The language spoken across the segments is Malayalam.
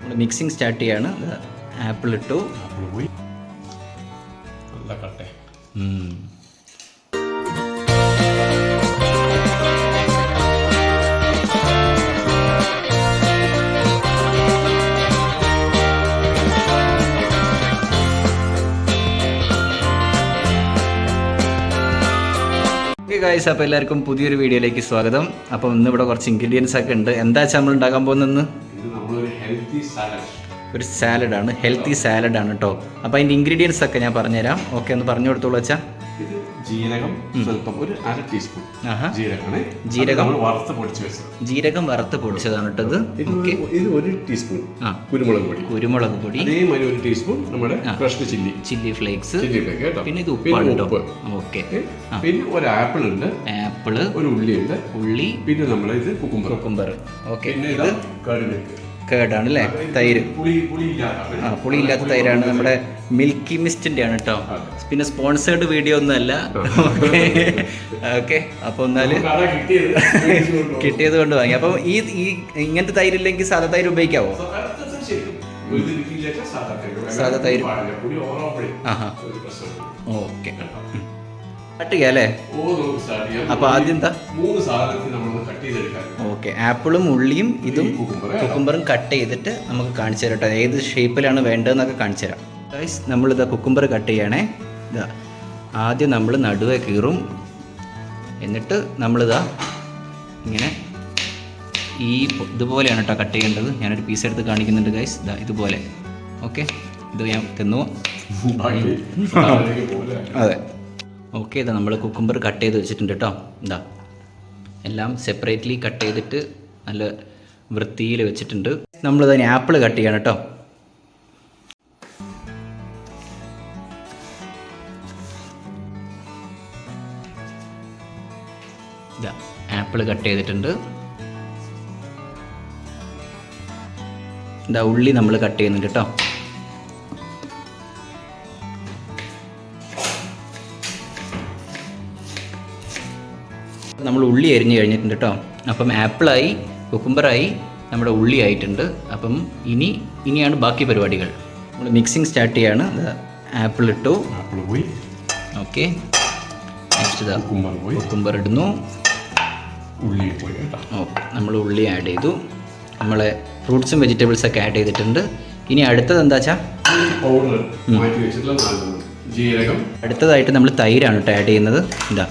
നമ്മൾ മിക്സിങ് സ്റ്റാർട്ട് ചെയ്യാണ്. ആപ്പിൾ ഇട്ടു. നല്ല കട്ടെ ഗായ്സ് അപ്പോൾ എല്ലാവർക്കും പുതിയൊരു വീഡിയോയിലേക്ക് സ്വാഗതം. അപ്പം ഇന്ന് ഇവിടെ കുറച്ച് ഇൻഗ്രീഡിയൻസ് ഒക്കെ ഉണ്ട്. എന്താ വെച്ചാൽ നമ്മൾ ഉണ്ടാക്കാൻ പോകുന്നത് ഒരു സാലഡാണ് ഹെൽത്തി സാലഡാണ് കേട്ടോ അപ്പോൾ അതിന്റെ ഇൻഗ്രീഡിയൻസ് ഒക്കെ ഞാൻ പറഞ്ഞുതരാം. ഓക്കെ ഒന്ന് പറഞ്ഞു കൊടുത്തോളൂ വെച്ചാൽ ഇത് ജീരകം സ്വല്പം ഒരു അര ടീസ്പൂൺ ആഹാ. ജീരകമാണ്. ജീരകം. വറുത്ത് പൊടിച്ച് വെച്ചത്. ജീരകം വറുത്ത് പൊടിച്ചതാണ് കേട്ടത് ഇത് ഒരു- ടീസ്പൂൺ കുരുമുളക് പൊടി. കുരുമുളക് പൊടി. അതേമാതിരി ഒരു ടീസ്പൂൺ നമ്മുടെ fresh chilli chilli flakes chilli flake കേട്ടോ. പിന്നെ ഇത് ഉപ്പ് ഓക്കെ. പിന്നെ ഒരു ആപ്പിൾ ഉണ്ട്. ആപ്പിൾ. ഒരു ഉള്ളി ഉണ്ട് ഉള്ളി. പിന്നെ നമ്മൾ ഇത് കുക്കുംബർ. കുക്കുംബർ. ഓക്കെ. പിന്നെ ഇത് കടുക്. കേടാണ് അല്ലേ തൈര്. പുളി പുളി ഇല്ലാത്ത ആ പുളിയില്ലാത്ത തൈരാണ്. നമ്മുടെ മിൽക്കി മിസ്റ്റിന്റെ ആണ് കേട്ടോ പിന്നെ സ്പോൺസേർഡ് വീഡിയോ ഒന്നും അല്ല. ഓക്കെ. ഓക്കെ. അപ്പോൾ എന്നാൽ കട കിട്ടിയത് കൊണ്ട് വാങ്ങി. അപ്പം ഈ ഈ ഇങ്ങനത്തെ തൈരില്ലെങ്കിൽ സാധാ തൈര് ഉപയോഗിക്കാവോ? സാധാ തൈര്. ആഹാ. ഓക്കെ കട്ട് ചെയ്യാം അല്ലേ ഓ, നമുക്ക് start ചെയ്യാം. അപ്പൊ ആദ്യം എന്താ? മൂന്ന് ഓക്കെ ആപ്പിളും ഉള്ളിയും ഇതും കുക്കുംബറും കട്ട് ചെയ്തിട്ട് നമുക്ക് കാണിച്ചു തരാം കേട്ടോ. ഏത് ഷേപ്പിലാണ് വേണ്ടതെന്നൊക്കെ കാണിച്ചു തരാം. ഗൈസ് നമ്മളിതാ കുക്കുംബർ കട്ട് ചെയ്യണേ. ഇതാ ആദ്യം നമ്മൾ നടുവേ കീറും. എന്നിട്ട് നമ്മളിതാ ഇങ്ങനെ ഈ ഇതുപോലെയാണ് കേട്ടോ കട്ട് ചെയ്യേണ്ടത്. ഞാനൊരു പീസ് എടുത്ത് കാണിക്കുന്നുണ്ട് ഗൈസ് ഇതാ ഇതുപോലെ. ഓക്കെ ഇത് ഞാൻ തിന്നു. അതെ. ഓക്കെ ഇതാ നമ്മൾ കുക്കുംബർ കട്ട് ചെയ്ത് വെച്ചിട്ടുണ്ട് കേട്ടോ. ഇതാ. എല്ലാം സെപ്പറേറ്റ്ലി കട്ട് ചെയ്തിട്ട് നല്ല വൃത്തിയിൽ വെച്ചിട്ടുണ്ട്. നമ്മൾ തന്നെ ആപ്പിൾ കട്ട് ചെയ്യണം കേട്ടോ. ആപ്പിൾ കട്ട് ചെയ്തിട്ടുണ്ട്. ഇതാ ഉള്ളി നമ്മൾ കട്ട് ചെയ്യുന്നുണ്ട് കേട്ടോ. നമ്മൾ ഉള്ളി അരിഞ്ഞ് കഴിഞ്ഞിട്ടുണ്ട് കേട്ടോ അപ്പം ആപ്പിളായി കുക്കുംബറായി നമ്മുടെ ഉള്ളി ആയിട്ടുണ്ട്. അപ്പം ഇനി ഇനിയാണ് ബാക്കി പരിപാടികൾ. നമ്മൾ മിക്സിങ് സ്റ്റാർട്ട് ചെയ്യാണ്. ആപ്പിൾ ഇട്ടു. ആപ്പിൾ പോയി. ഓക്കെ നെക്സ്റ്റ് കുക്കുംബർ ഇടുന്നു. ഉള്ളി പോയി ഓക്കെ നമ്മൾ ഉള്ളി ആഡ് ചെയ്തു. നമ്മളെ ഫ്രൂട്ട്സും വെജിറ്റബിൾസ് ഒക്കെ ആഡ് ചെയ്തിട്ടുണ്ട്. ഇനി അടുത്തത് എന്താ വെച്ചാൽ അടുത്തതായിട്ട് നമ്മൾ തൈരാണ് കേട്ടോ ആഡ് ചെയ്യുന്നത്. ഇത്.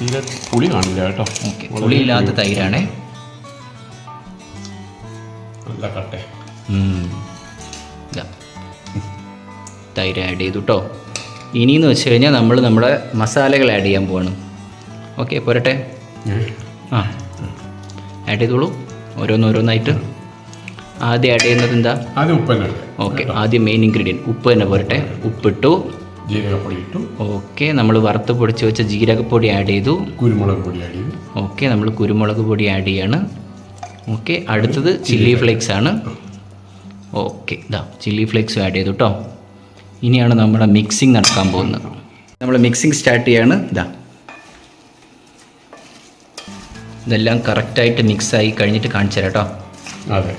തീരെ പുളി കാണില്ല കേട്ടോ. പുളിയില്ലാത്ത തൈരാണേ. നല്ല കട്ടെ. തൈര് ആഡ് ചെയ്തു കേട്ടോ ഇനിയെന്ന് വെച്ച് കഴിഞ്ഞാൽ നമ്മൾ നമ്മുടെ മസാലകൾ ആഡ് ചെയ്യാൻ പോവാണ്. ഓക്കെ പോരട്ടെ? ആ. ആഡ് ചെയ്തോളൂ. ഓരോന്നോരോന്നായിട്ട്. ആദ്യം ആഡ് ചെയ്യുന്നത് എന്താ? ആദ്യം ഉപ്പ് ഓക്കെ ആദ്യം മെയിൻ ഇൻഗ്രീഡിയന്റ് ഉപ്പ് തന്നെ പോരട്ടെ. ഉപ്പിട്ടു. ജീരകപ്പൊടി ഇട്ടു ഓക്കെ നമ്മൾ വറുത്ത് പൊടിച്ച് വെച്ച ജീരകപ്പൊടി ആഡ് ചെയ്തു. കുരുമുളക് പൊടി ആഡ് ചെയ്തു. ഓക്കെ നമ്മൾ കുരുമുളക് പൊടി ആഡ് ചെയ്യാണ്. ഓക്കെ അടുത്തത് ചില്ലി ഫ്ലേക്സ് ആണ്. ഓക്കെ ഇതാ ചില്ലി ഫ്ലേക്സ് ആഡ് ചെയ്തു കേട്ടോ ഇനിയാണ് നമ്മുടെ മിക്സിംഗ് നടക്കാൻ പോകുന്നത്. നമ്മൾ മിക്സിംഗ് സ്റ്റാർട്ട് ചെയ്യാണ്. ഇതാ ഇതെല്ലാം കറക്റ്റായിട്ട് മിക്സായി കഴിഞ്ഞിട്ട് കാണിച്ചു തരാം കേട്ടോ അതെ.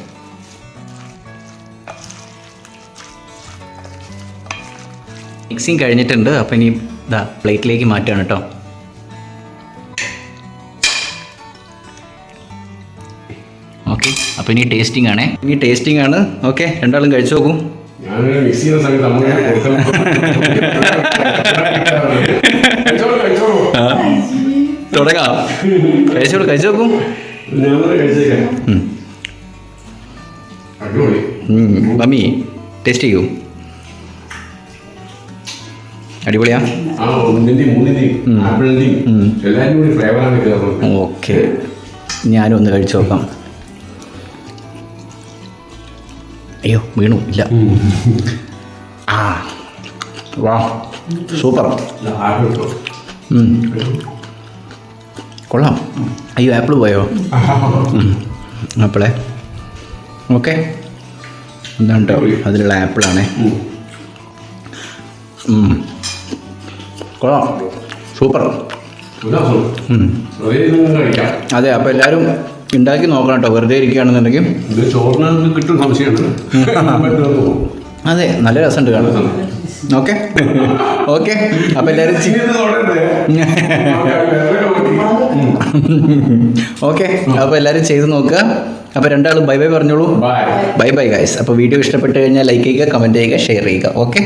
മിക്സിങ് കഴിഞ്ഞിട്ടുണ്ട്. അപ്പോൾ ഇനി ഇതാ പ്ലേറ്റിലേക്ക് മാറ്റുകയാണ് കേട്ടോ. ഓക്കെ അപ്പോൾ ഇനി ടേസ്റ്റിംഗ് ആണേ. ഇനി ടേസ്റ്റിംഗ് ആണ്. ഓക്കെ രണ്ടാളും കഴിച്ചു നോക്കൂ. തുടങ്ങാം. കഴിച്ചോളൂ കഴിച്ചു നോക്കൂ. മമ്മി ടേസ്റ്റ് ചെയ്യൂ. കയറുന്നത് ഓക്കെ. ഞാനും ഒന്ന് കഴിച്ചു നോക്കാം. അയ്യോ വീണു. ഇല്ല. ആ. വാ. സൂപ്പർ. കൊള്ളാം. അയ്യോ ആപ്പിൾ പോയോ? ആപ്പിളെ. ഓക്കെ. എന്താണ് അതിലുള്ള ആപ്പിളാണേ. കൊള്ളാം. സൂപ്പർ. അതേ അപ്പോൾ എല്ലാവരും ഉണ്ടാക്കി നോക്കണം കേട്ടോ. വെറുതെ ഇരിക്കുകയാണെന്നുണ്ടെങ്കിൽ. കിട്ടും സംശയമാണ്. അതെ നല്ല രസമുണ്ട് കാണാൻ. ഓക്കെ. ഓക്കെ. അപ്പോൾ എല്ലാവരും ഓക്കെ. അപ്പോൾ എല്ലാവരും ചെയ്ത് നോക്കുക. അപ്പോൾ രണ്ടാളും ബൈ ബൈ പറഞ്ഞോളൂ. ബൈ. Bye guys. അപ്പോൾ വീഡിയോ ഇഷ്ടപ്പെട്ട് കഴിഞ്ഞാൽ ലൈക്ക് ചെയ്യുക കമന്റ് ചെയ്യുക ഷെയർ ചെയ്യുക. ഓക്കെ.